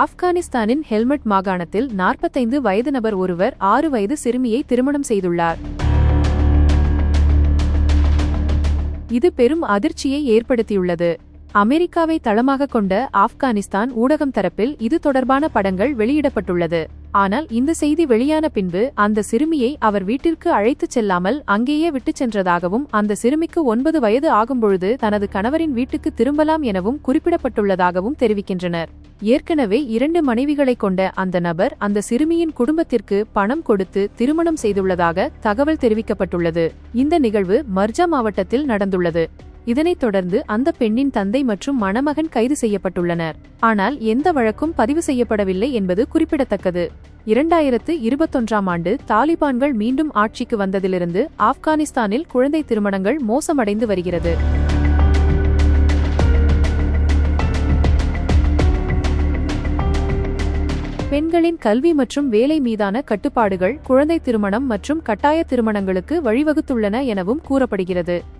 ஆப்கானிஸ்தானின் ஹெல்மெட் மாகாணத்தில் நாற்பத்தைந்து வயது நபர் ஒருவர் ஆறு வயது சிறுமியை திருமணம் செய்துள்ளார். இது பெரும் அதிர்ச்சியை ஏற்படுத்தியுள்ளது. அமெரிக்காவை தளமாக கொண்ட ஆப்கானிஸ்தான் ஊடகம் தரப்பில் இது தொடர்பான படங்கள் வெளியிடப்பட்டுள்ளது. ஆனால் இந்த செய்தி வெளியான பின்பு அந்த சிறுமியை அவர் வீட்டிற்கு அழைத்துச் செல்லாமல் அங்கேயே விட்டுச் சென்றதாகவும் அந்த சிறுமிக்கு ஒன்பது வயது ஆகும்பொழுது தனது கணவரின் வீட்டுக்கு திரும்பலாம் எனவும் குறிப்பிடப்பட்டுள்ளதாகவும் தெரிவிக்கின்றனர். ஏற்கனவே இரண்டு மனைவிகளைக் கொண்ட அந்த நபர் அந்த சிறுமியின் குடும்பத்திற்கு பணம் கொடுத்து திருமணம் செய்துள்ளதாக தகவல் தெரிவிக்கப்பட்டுள்ளது. இந்த நிகழ்வு மர்ஜா மாவட்டத்தில் நடந்துள்ளது. இதனைத் தொடர்ந்து அந்த பெண்ணின் தந்தை மற்றும் மணமகன் கைது செய்யப்பட்டுள்ளனர். ஆனால் எந்த வழக்கும் பதிவு செய்யப்படவில்லை என்பது குறிப்பிடத்தக்கது. இரண்டாயிரத்து இருபத்தொன்றாம் ஆண்டு தாலிபான்கள் மீண்டும் ஆட்சிக்கு வந்ததிலிருந்து ஆப்கானிஸ்தானில் குழந்தை திருமணங்கள் மோசமடைந்து வருகிறது. பெண்களின் கல்வி மற்றும் வேலை மீதான கட்டுப்பாடுகள் குழந்தை திருமணம் மற்றும் கட்டாய திருமணங்களுக்கு வழிவகுத்துள்ளன எனவும் கூறப்படுகிறது.